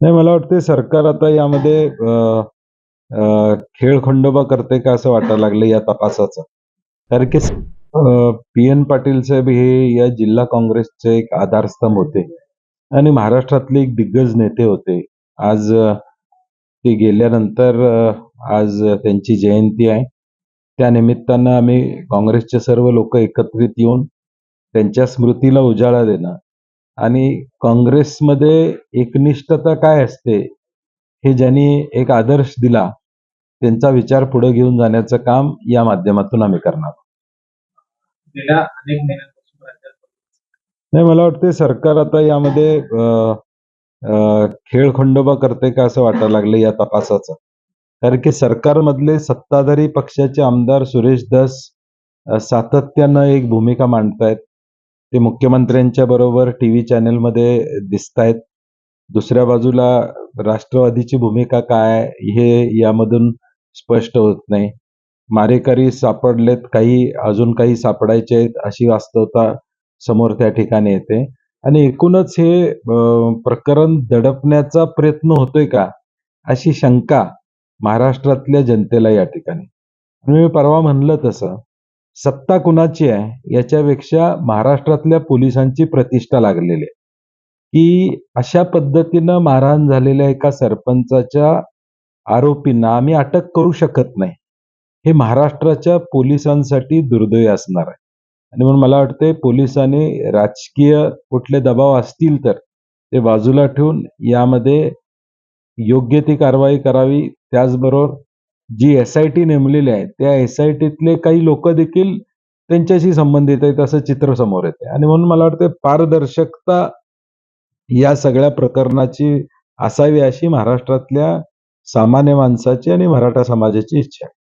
नाही मला वाटते सरकार आता यामध्ये खेळ खंडोबा करते का असं वाटायला लागलं या तपासाचं? कारण की पी एन पाटील साहेब हे या जिल्हा काँग्रेसचे एक आधारस्तंभ होते. आणि महाराष्ट्रातले एक दिग्गज नेते होते. आज ते गेल्यानंतर आज त्यांची जयंती आहे. त्या निमित्तानं आम्ही काँग्रेसचे सर्व लोक एकत्रित येऊन त्यांच्या स्मृतीला उजाळा देणं आणि काँग्रेसमध्ये एकनिष्ठता काय असते हे ज्यांनी एक आदर्श दिला त्यांचा विचार पुढे घेऊन जाण्याचं काम या माध्यमातून आम्ही करणार नाही मला वाटते सरकार आता यामध्ये खेळ खंडोबा करते का असं वाटायला लागलं या तपासाचं. कारण की सरकारमधले सत्ताधारी पक्षाचे आमदार सुरेश अ, सातत्यानं एक भूमिका मांडतायत. ते मुख्यमंत्र्यांच्या बरोबर टी व्ही चॅनलमध्ये दिसतायत. दुसऱ्या बाजूला राष्ट्रवादीची भूमिका काय हे यामधून स्पष्ट होत नाही. मारेकरी सापडलेत काही अजून काही सापडायचे आहेत अशी वास्तवता समोर त्या ठिकाणी येते. आणि एकूणच हे प्रकरण दडपण्याचा प्रयत्न होतोय का अशी शंका महाराष्ट्रातल्या जनतेला या ठिकाणी. मी परवा म्हणलं तसं सत्ता कुणाची आहे याच्यापेक्षा महाराष्ट्रातल्या पोलिसांची प्रतिष्ठा लागलेली आहे. की अशा पद्धतीनं मारहाण झालेल्या एका सरपंचाच्या आरोपींना आम्ही अटक करू शकत नाही. हे महाराष्ट्राच्या पोलिसांसाठी दुर्दैव असणार आहे. आणि म्हणून मला वाटते पोलिसांनी राजकीय कुठले दबाव असतील तर ते बाजूला ठेवून यामध्ये योग्य ती कारवाई करावी. त्याचबरोबर जी एस आय टी नेमलेली आहे त्या एस आय टीतले काही लोक देखील त्यांच्याशी संबंधित आहेत असं चित्र समोर येते आणि म्हणून मला वाटतं पारदर्शकता या सगळ्या प्रकरणाची असावी अशी महाराष्ट्रातल्या सामान्य माणसाची आणि मराठा समाजाची इच्छा आहे.